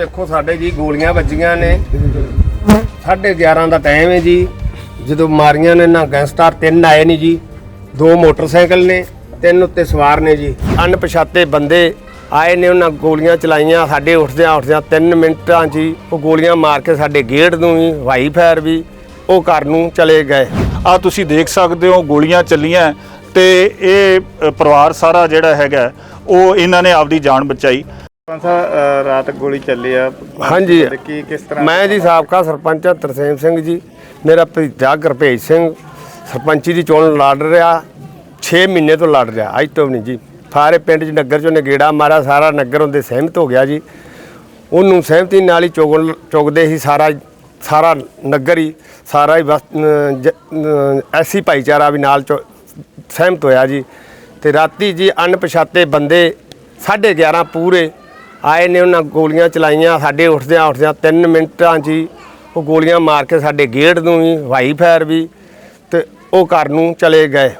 ਦੇਖੋ ਸਾਡੇ ਜੀ ਗੋਲੀਆਂ ਵੱਜੀਆਂ ਨੇ। 11:30 ਦਾ ਟਾਈਮ ਹੈ ਜੀ। ਜਦੋਂ ਮਾਰੀਆਂ ਨੇ ਨਾ ਗੈਂਗਸਟਰ, ਤਿੰਨ ਆਏ ਨੇ ਜੀ। ਦੋ ਮੋਟਰਸਾਈਕਲ ਨੇ, ਤਿੰਨ ਉੱਤੇ ਸਵਾਰ ਨੇ ਜੀ। ਅਣਪਛਾਤੇ ਬੰਦੇ ਆਏ ਨੇ ਉਹਨਾਂ ਗੋਲੀਆਂ ਚਲਾਈਆਂ। ਸਾਡੇ ਉੱਠਦਿਆਂ ਉੱਠਦਿਆਂ 3 ਮਿੰਟਾਂ 'ਚ ਹੀ ਉਹ ਗੋਲੀਆਂ ਮਾਰ ਕੇ ਸਾਡੇ ਗੇਟ ਨੂੰ ਵੀ, ਹਵਾਈ ਫਾਇਰ ਵੀ, ਉਹ ਘਰ ਨੂੰ ਚਲੇ ਗਏ। ਆ ਤੁਸੀਂ ਦੇਖ ਸਕਦੇ ਹੋ ਗੋਲੀਆਂ ਚੱਲੀਆਂ ਤੇ ਇਹ ਪਰਿਵਾਰ ਸਾਰਾ ਜਿਹੜਾ ਹੈਗਾ, ਉਹ ਇਹਨਾਂ ਨੇ ਆਪਦੀ ਜਾਨ ਬਚਾਈ। ਅ, ਰਾਤ ਗੋਲੀ ਚੱਲੀ ਆ। ਹਾਂਜੀ। ਕੀ ਕਿਸ ਤਰ੍ਹਾਂ? ਮੈਂ ਜੀ ਸਾਬਕਾ ਸਰਪੰਚ ਤਰਸੇਮ ਸਿੰਘ ਜੀ। ਮੇਰਾ ਭਤੀਜਾ ਗੁਰਭੇਜ ਸਿੰਘ। ਸਰਪੰਚੀ ਦੀ ਚੋਣ ਲੜ ਰਿਹਾ। 6 ਮਹੀਨੇ ਤੋਂ ਲੜ ਰਿਹਾ। ਅੱਜ ਤੋਂ ਵੀ ਨਹੀਂ ਜੀ। ਸਾਰੇ ਪਿੰਡ 'ਚ ਨਗਰ 'ਚ ਉਹਨੇ ਗੇੜਾ ਮਾਰਿਆ। ਸਾਰਾ ਨਗਰ ਉਹਦੇ ਸਹਿਮਤ ਹੋ ਗਿਆ ਜੀ। ਉਹਨੂੰ ਸਹਿਮਤੀ ਨਾਲ ਹੀ ਚੁਗਣ ਚੁਗਦੇ ਹੀ ਸਾਰਾ ਸਾਰਾ ਨਗਰ ਹੀ। ਸਾਰਾ ਹੀ ਐਸੀ ਭਾਈਚਾਰਾ ਵੀ ਨਾਲ ਚੁ- ਸਹਿਮਤ ਹੋਇਆ ਜੀ। ਤੇ ਰਾਤੀ ਜੀ ਅਣਪਛਾਤੇ ਬੰਦੇ 11:30 ਪੂਰੇ ਆਏ ਨੇ ਉਹਨਾਂ ਗੋਲੀਆਂ ਚਲਾਈਆਂ ਸਾਡੇ ਉੱਠਦਿਆਂ ਉੱਠਦਿਆਂ 3 ਮਿੰਟਾਂ 'ਚ ਹੀ ਉਹ ਗੋਲੀਆਂ ਮਾਰ ਕੇ ਸਾਡੇ ਗੇਟ ਨੂੰ ਵੀ ਹਵਾਈ ਫਾਇਰ ਵੀ ਤੇ ਉਹ ਘਰ ਨੂੰ ਚਲੇ ਗਏ।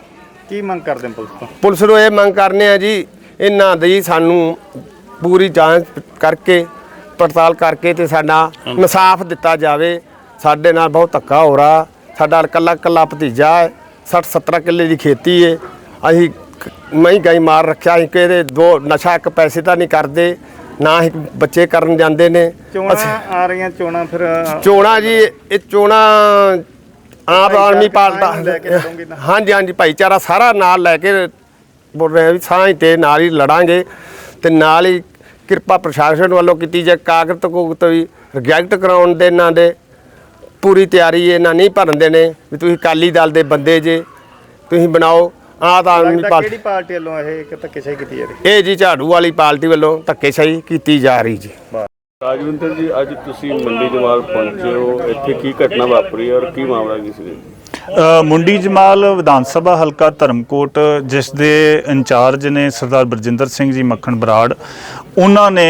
ਕੀ ਮੰਗ ਕਰਦੇ ਪੁਲਿਸ ਤੋਂ? ਪੁਲਿਸ ਨੂੰ ਇਹ ਮੰਗ ਕਰਨੇ ਆ ਜੀ ਇਹਨਾਂ ਦੀ ਸਾਨੂੰ ਪੂਰੀ ਜਾਂਚ ਕਰਕੇ ਪੜਤਾਲ ਕਰਕੇ ਤੇ ਸਾਡਾ ਇਨਸਾਫ ਦਿੱਤਾ ਜਾਵੇ। ਸਾਡੇ ਨਾਲ ਬਹੁਤ ਧੱਕਾ ਹੋ ਰਿਹਾ ਸਾਡਾ ਇਕੱਲਾ ਇਕੱਲਾ ਭਤੀਜਾ ਹੈ 60 70 ਕਿੱਲੇ ਦੀ ਖੇਤੀ ਹੈ ਅਸੀਂ ਮਹੀਂ ਗਾਈ ਮਾਰ ਰੱਖਿਆ ਅਸੀਂ ਕਿਹਦੇ ਦੋ ਨਸ਼ਾ ਇੱਕ ਪੈਸੇ ਤਾਂ ਨਹੀਂ ਕਰਦੇ। ਨਾ ਹੀ ਬੱਚੇ ਕਰਨ ਜਾਂਦੇ ਨੇ। ਚੋਣਾਂ ਆ ਰਹੀਆਂ ਚੋਣਾਂ ਫਿਰ ਚੋਣਾ ਜੀ ਇਹ ਚੋਣਾ ਆਪ ਆਦਮੀ ਪਾਰਟੀ ਨਾ? ਹਾਂਜੀ ਹਾਂਜੀ ਭਾਈਚਾਰਾ ਸਾਰਾ ਨਾਲ ਲੈ ਕੇ ਬੋਲ ਰਹੇ ਵੀ ਸਾਂਝ ਤੇ ਨਾਲ ਹੀ ਲੜਾਂਗੇ ਤੇ ਨਾਲ ਹੀ ਕਿਰਪਾ ਪ੍ਰਸ਼ਾਸਨ ਵੱਲੋਂ ਕੀਤੀ ਜਾਏ ਕਾਗਜ਼ ਕੂਗਜ਼ ਵੀ ਰਿਜੈਕਟ ਕਰਾਉਣ ਦੇ ਇਹਨਾਂ ਦੇ। ਪੂਰੀ ਤਿਆਰੀ ਇਹਨਾਂ ਨਹੀਂ ਭਰਨ ਦੇ ਨੇ ਵੀ ਤੁਸੀਂ ਅਕਾਲੀ ਦਲ ਦੇ ਬੰਦੇ ਜੇ ਤੁਸੀਂ ਬਣਾਓ। ਲੱਗਦਾ ਪਾਰਟੀ ਕਿਹੜੀ ਪਾਰਟੀ ਵੱਲੋਂ ਇਹ ਇੱਕ ਧੱਕੇਸ਼ਾਹੀ ਕੀਤੀ ਜਾ ਰਹੀ? ਇਹ ਜੀ ਝਾੜੂ ਵਾਲੀ ਪਾਰਟੀ ਵੱਲੋਂ ਧੱਕੇਸ਼ਾਹੀ ਕੀਤੀ ਜਾ ਰਹੀ ਜੀ। ਰਾਜਵਿੰਦਰ ਜੀ ਅੱਜ ਤੁਸੀਂ ਮੰਡੀ ਜਮਾਲ ਪਹੁੰਚੇ ਹੋ। ਇੱਥੇ ਕੀ ਘਟਨਾ ਵਾਪਰੀ ਔਰ ਕੀ ਮਾਮਲਾ ਕੀ ਸੀ? ਮੁੰਡੀ ਜਮਾਲ ਵਿਧਾਨ ਸਭਾ ਹਲਕਾ ਧਰਮਕੋਟ ਜਿਸ ਦੇ ਇੰਚਾਰਜ ਨੇ ਸਰਦਾਰ ਬਰਜਿੰਦਰ ਸਿੰਘ ਜੀ ਮੱਖਣ ਬਰਾੜ ਉਹਨਾਂ ਨੇ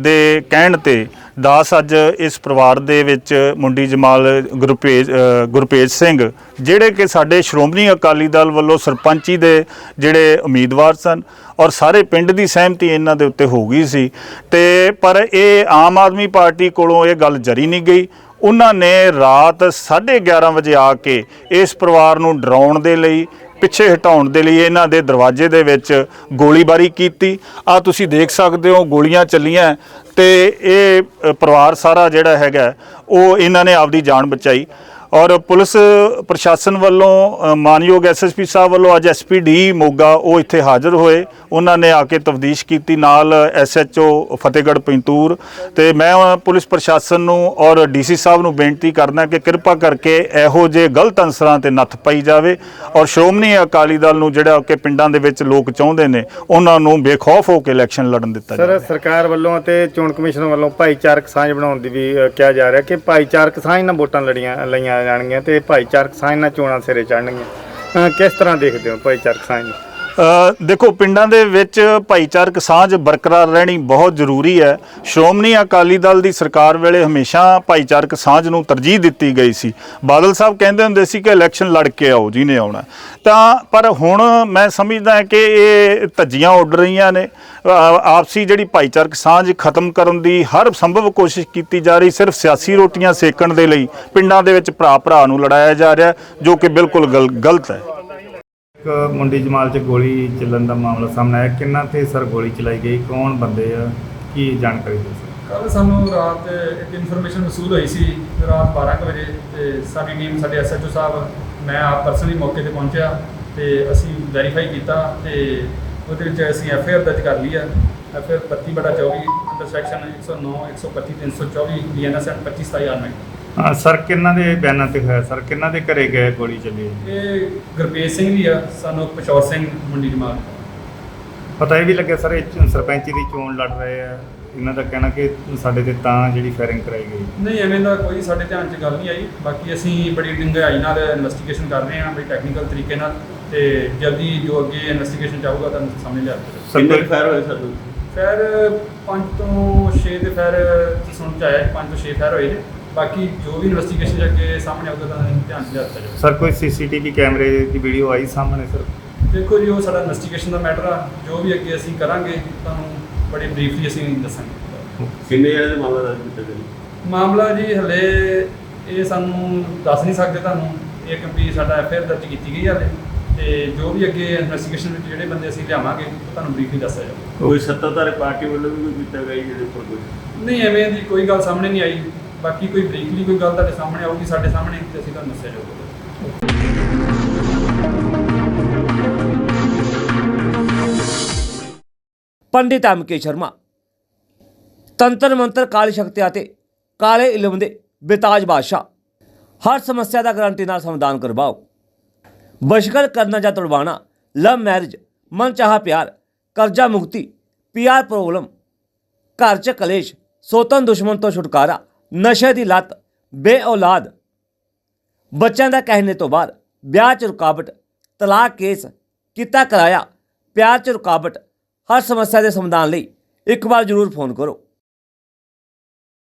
ਦੇ ਕਹਿਣ ਤੇ ਦਾਸ ਅੱਜ ਇਸ ਪਰਿਵਾਰ ਦੇ ਵਿੱਚ ਮੁੰਡੀ ਜਮਾਲ ਗੁਰਪੇਜ ਗੁਰਪੇਜ ਸਿੰਘ, ਜਿਹੜੇ ਕਿ ਸਾਡੇ ਸ਼੍ਰੋਮਣੀ ਅਕਾਲੀ ਦਲ ਵੱਲੋਂ ਸਰਪੰਚੀ ਦੇ ਜਿਹੜੇ ਉਮੀਦਵਾਰ ਸਨ ਔਰ ਸਾਰੇ ਪਿੰਡ ਦੀ ਸਹਿਮਤੀ ਇਹਨਾਂ ਦੇ ਉੱਤੇ ਹੋ ਗਈ ਸੀ। ਤੇ ਪਰ ਇਹ ਆਮ ਆਦਮੀ ਪਾਰਟੀ ਕੋਲੋਂ ਇਹ ਗੱਲ ਜਰੀ ਨਹੀਂ ਗਈ। ਉਹਨਾਂ ਨੇ ਰਾਤ 11:30 ਵਜੇ ਆ ਕੇ ਇਸ ਪਰਿਵਾਰ ਨੂੰ ਡਰਾਉਣ ਦੇ ਲਈ ਪਿੱਛੇ ਹਟਾਉਣ ਦੇ ਲਈ ਇਹਨਾਂ ਦੇ ਦਰਵਾਜ਼ੇ ਦੇ ਵਿੱਚ ਗੋਲੀਬਾਰੀ ਕੀਤੀ। ਆ ਤੁਸੀਂ ਦੇਖ ਸਕਦੇ ਹੋ, ਗੋਲੀਆਂ ਚੱਲੀਆਂ ਤੇ ਇਹ ਪਰਿਵਾਰ ਸਾਰਾ ਜਿਹੜਾ ਹੈਗਾ ਉਹ ਇਹਨਾਂ ਨੇ ਆਪਦੀ ਜਾਨ ਬਚਾਈ। ਔਰ ਪੁਲਿਸ ਪ੍ਰਸ਼ਾਸਨ ਵੱਲੋਂ ਮਾਨਯੋਗ ਐਸਐਸਪੀ ਸਾਹਿਬ ਵੱਲੋਂ ਅੱਜ ਐਸਪੀਡੀ ਮੋਗਾ ਉਹ ਇੱਥੇ ਹਾਜ਼ਰ ਹੋਏ। ਉਹਨਾਂ ਨੇ ਆ ਕੇ ਤਫਤੀਸ਼ ਕੀਤੀ ਨਾਲ ਐਸਐਚਓ ਫਤਿਹਗੜ੍ਹ ਪਿੰਤੂਰ ਤੇ ਮੈਂ ਪੁਲਿਸ ਪ੍ਰਸ਼ਾਸਨ ਨੂੰ ਔਰ ਡੀਸੀ ਸਾਹਿਬ ਨੂੰ ਬੇਨਤੀ ਕਰਨਾ ਕਿ ਕਿਰਪਾ ਕਰਕੇ ਇਹੋ ਜਿਹੇ ਗਲਤ ਅਨਸਰਾਂ ਤੇ ਨੱਥ ਪਾਈ ਜਾਵੇ ਔਰ ਸ਼੍ਰੋਮਣੀ ਅਕਾਲੀ ਦਲ ਨੂੰ ਜਿਹੜਾ ਕਿ ਪਿੰਡਾਂ ਦੇ ਵਿੱਚ ਲੋਕ ਚਾਹੁੰਦੇ ਨੇ ਉਹਨਾਂ ਨੂੰ ਬੇਖੌਫ ਹੋ ਕੇ ਇਲੈਕਸ਼ਨ ਲੜਨ ਦਿੱਤਾ ਸਰ ਜਾਵੇ। ਸਰਕਾਰ ਵੱਲੋਂ ਅਤੇ ਚੋਣ ਕਮਿਸ਼ਨ ਵੱਲੋਂ ਭਾਈਚਾਰਕ ਸਾਂਝ ਬਣਾਉਣ ਦੀ ਵੀ ਕਿਹਾ ਜਾ ਰਿਹਾ ਕਿ ਭਾਈਚਾਰਕ ਸਾਂਝ ਨਾਲ ਵੋਟਾਂ ਲੜੀਆਂ ਲਈਆਂ ਜਾਣਗੀਆਂ ਤੇ ਭਾਈਚਾਰਕ ਸਾਂਝ ਨਾਲ ਚੋਣਾਂ ਸਿਰੇ ਚੜਨਗੀਆਂ ਕਿਸ ਤਰ੍ਹਾਂ ਦੇਖਦੇ ਹੋ ਭਾਈਚਾਰਕ ਸਾਂਝ ਨੂੰ ਦੇਖੋ, ਪਿੰਡਾਂ ਦੇ ਵਿੱਚ ਭਾਈਚਾਰਕ ਸਾਂਝ ਬਰਕਰਾਰ ਰਹਿਣੀ ਬਹੁਤ ਜ਼ਰੂਰੀ ਹੈ। ਸ਼੍ਰੋਮਣੀ ਅਕਾਲੀ ਦਲ ਦੀ ਸਰਕਾਰ ਵੇਲੇ ਹਮੇਸ਼ਾ ਭਾਈਚਾਰਕ ਸਾਂਝ ਨੂੰ ਤਰਜੀਹ ਦਿੱਤੀ ਗਈ ਸੀ। ਬਾਦਲ ਸਾਹਿਬ ਕਹਿੰਦੇ ਹੁੰਦੇ ਸੀ ਕਿ ਇਲੈਕਸ਼ਨ ਲੜ ਕੇ ਆਓ, ਜਿਹਨੇ ਆਉਣਾ। ਤਾਂ, ਪਰ ਹੁਣ ਮੈਂ ਸਮਝਦਾ ਕਿ ਇਹ ਧੱਜੀਆਂ ਉੱਡ ਰਹੀਆਂ ਨੇ। ਆਪਸੀ ਜਿਹੜੀ ਭਾਈਚਾਰਕ ਸਾਂਝ ਖਤਮ ਕਰਨ ਦੀ ਹਰ ਸੰਭਵ ਕੋਸ਼ਿਸ਼ ਕੀਤੀ ਜਾ ਰਹੀ, ਸਿਰਫ ਸਿਆਸੀ ਰੋਟੀਆਂ ਸੇਕਣ ਦੇ ਲਈ ਪਿੰਡਾਂ ਦੇ ਵਿੱਚ ਭਰਾ ਭਰਾ ਨੂੰ ਲੜਾਇਆ ਜਾ ਰਿਹਾ, ਜੋ ਕਿ ਬਿਲਕੁਲ ਗਲ- ਗਲਤ ਹੈ। ਇੱਕ ਮੁੰਡੀ ਜਮਾਲ 'ਚ ਗੋਲੀ ਚੱਲਣ ਦਾ ਮਾਮਲਾ ਸਾਹਮਣੇ ਆਇਆ। ਕਿੰਨਾ ਤੇ ਸਰ ਗੋਲੀ ਚਲਾਈ ਗਈ? ਕੌਣ ਬੰਦੇ ਆ? ਕੀ ਜਾਣਕਾਰੀ ਦਿਓ ਸਰ ਕੱਲ ਸਾਨੂੰ ਰਾਤ ਇੱਕ ਇਨਫੋਰਮੇਸ਼ਨ ਵਸੂਲ ਹੋਈ ਸੀ, ਰਾਤ 12 ਕੁ ਵਜੇ ਤੇ ਸਾਡੀ ਟੀਮ ਸਾਡੇ ਐਸਐਚਓ ਸਾਹਿਬ, ਮੈਂ ਆਪ ਪਰਸਨਲੀ ਮੌਕੇ ਤੇ ਪਹੁੰਚਿਆ ਤੇ ਅਸੀਂ ਵੈਰੀਫਾਈ ਕੀਤਾ ਤੇ ਉਹਦੇ ਵਿੱਚ ਅਸੀਂ ਐਫਆਈਆਰ ਦਰਜ ਕਰ ਲਈ ਹੈ ਐਫਆਈਆਰ 32 ਬਟਾ 24 ਅੰਡਰ ਸੈਕਸ਼ਨ 109 125 324 ਬੀਐਨਐਸ ਐਂਡ 25 27 ਆਰਮੈਂਟ ਹਾਂ ਸਰ ਕਿੰਨਾ ਦੇ ਬਿਆਨਾਂ ਤੇ ਹੋਇਆ? ਸਰ ਕਿੰਨਾ ਦੇ ਘਰੇ ਗਏ ਗੋਲੀ ਚੱਲੀ? ਇਹ ਗੁਰਪ੍ਰੀਤ ਸਿੰਘ ਵੀ ਆ ਸਾਨੂੰ ਪਸ਼ੌਰ ਸਿੰਘ ਮੰਡੀ ਜਮਾਲ ਪਤਾ ਇਹ ਵੀ ਲੱਗਿਆ ਸਰ ਇਹ 'ਚ ਸਰਪੰਚੀ ਦੀ ਚੋਣ ਲੜ ਰਹੇ ਆ। ਇਹਨਾਂ ਦਾ ਕਹਿਣਾ ਕਿ ਸਾਡੇ ਤੇ ਤਾਂ ਜਿਹੜੀ ਫਾਇਰਿੰਗ ਕਰਾਈ ਗਈ। ਨਹੀਂ ਐਵੇਂ ਦਾ ਕੋਈ ਸਾਡੇ ਧਿਆਨ 'ਚ ਗੱਲ ਨਹੀਂ ਆਈ। ਬਾਕੀ ਅਸੀਂ ਬੜੀ ਡੂੰਘਾਈ ਨਾਲ ਇਨਵੈਸਟੀਗੇਸ਼ਨ ਕਰ ਰਹੇ ਹਾਂ ਬੜੀ ਟੈਕਨੀਕਲ ਤਰੀਕੇ ਨਾਲ ਤੇ ਜਲਦੀ ਜੋ ਅੱਗੇ ਇਨਵੈਸਟੀਗੇਸ਼ਨ ਚਾਹੂਗਾ ਤੁਹਾਨੂੰ ਸਾਹਮਣੇ ਲਿਆ ਸਰ ਕਿੰਨੇ ਕੋਈ- ਫਾਇਰ ਹੋਏ ਸਾਨੂੰ ਫੈਰ 5 ਤੋਂ 6 ਦੇ ਫੈਰ ਸੁਣ ਚ ਆਇਆ 5 ਤੋਂ 6 ਫੈਰ ਹੋਏ ਨੇ। ਬਾਕੀ ਜੋ ਵੀ ਇਨਵੈਸਟੀਗੇਸ਼ਨ ਅੱਗੇ ਸਾਹਮਣੇ ਆਊਗਾ ਤਾਂ ਧਿਆਨ 'ਚ ਲਿਆਤਾ ਜਾਊਗਾ। ਸਰ ਕੋਈ ਸੀਸੀਟੀਵੀ ਕੈਮਰੇ ਦੀ ਵੀਡੀਓ ਆਈ ਸਾਹਮਣੇ ਸਰ? ਦੇਖੋ ਜੀ ਉਹ ਸਾਡਾ ਇਨਵੈਸਟੀਗੇਸ਼ਨ ਦਾ ਮੈਟਰ ਆ। ਜੋ ਵੀ ਅੱਗੇ ਅਸੀਂ ਕਰਾਂਗੇ ਤੁਹਾਨੂੰ ਬੜੀ ਬਰੀਫਲੀ ਅਸੀਂ ਦੱਸਾਂਗੇ। ਕਿੰਨੇ ਜਣੇ ਦੇ ਮਾਮਲਾ ਦਰਜ ਕੀਤਾ ਮਾਮਲਾ ਜੀ ਹਲੇ ਇਹ ਸਾਨੂੰ ਦੱਸ ਨਹੀਂ ਸਕਦੇ ਤੁਹਾਨੂੰ। ਇਹ ਕਿਉਂਕਿ ਸਾਡਾ ਐਫਆਈਆਰ ਦਰਜ ਕੀਤੀ ਗਈ ਹਾਲੇ। ਤੇ ਜੋ ਵੀ ਅੱਗੇ ਇਨਵੈਸਟੀਗੇਸ਼ਨ ਵਿੱਚ ਜਿਹੜੇ ਬੰਦੇ ਅਸੀਂ ਲਿਆਵਾਂਗੇ ਉਹ ਤੁਹਾਨੂੰ ਬਰੀਫਲੀ ਦੱਸਿਆ ਜਾਊਗਾ। ਕੋਈ ਸੱਤਾਧਾਰੀ ਪਾਰਟੀ ਵੱਲੋਂ ਵੀ ਕੋਈ ਕੀਤਾ ਗਿਆ ਜੀ ਜਿਹਦੇ ਉੱਪਰ ਕੋਈ? ਨਹੀਂ ਐਵੇਂ ਦੀ ਕੋਈ ਗੱਲ ਸਾਹਮਣੇ ਨਹੀਂ ਆਈ। ਬਾਕੀ ਕੋਈ ਬਰੀਕਲੀ ਕੋਈ ਗੱਲ ਤੁਹਾਡੇ ਸਾਹਮਣੇ ਆਊਗੀ, ਸਾਡੇ ਸਾਹਮਣੇ ਤੇ ਅਸੀਂ ਤੁਹਾਨੂੰ ਦੱਸਿਆ ਜਾਊਗਾ। ਪੰਡਿਤ ਐਮਕੇ ਸ਼ਰਮਾ। ਤੰਤਰ ਮੰਤਰ ਕਾਲੀ ਸ਼ਕਤੀ ਅਤੇ ਕਾਲੇ ਇਲਮ ਦੇ ਬੇਤਾਜ ਬਾਦਸ਼ਾਹ। ਹਰ ਸਮੱਸਿਆ ਦਾ ਗਰੰਟੀ ਨਾਲ ਸਮਾਧਾਨ ਕਰਵਾਓ। ਬਸ਼ਕਰ ਕਰਨਾ ਜਾਂ ਤੁੜਵਾਣਾ ਲਵ ਮੈਰਿਜ, ਮਨ ਚਾਹਾ ਪਿਆਰ, ਕਰਜ਼ਾ ਮੁਕਤੀ ਪੀਆਰ ਪ੍ਰੋਬਲਮ ਘਰ 'ਚ ਕਲੇਸ਼, ਸੋਤਨ ਦੁਸ਼ਮਣ ਤੋਂ ਛੁਟਕਾਰਾ ਨਸ਼ੇ ਦੀ ਲਤ ਬੇ ਔਲਾਦ ਬੱਚਿਆਂ ਦਾ ਕਹਿਣੇ ਤੋਂ ਬਾਅਦ ਵਿਆਹ 'ਚ ਰੁਕਾਵਟ, ਤਲਾਕ ਕੇਸ ਕੀਤਾ ਕਰਾਇਆ, ਪਿਆਰ 'ਚ ਰੁਕਾਵਟ, ਹਰ ਸਮੱਸਿਆ ਦੇ ਸਮਾਧਾਨ ਲਈ ਇੱਕ ਵਾਰ ਜ਼ਰੂਰ ਫੋਨ ਕਰੋ।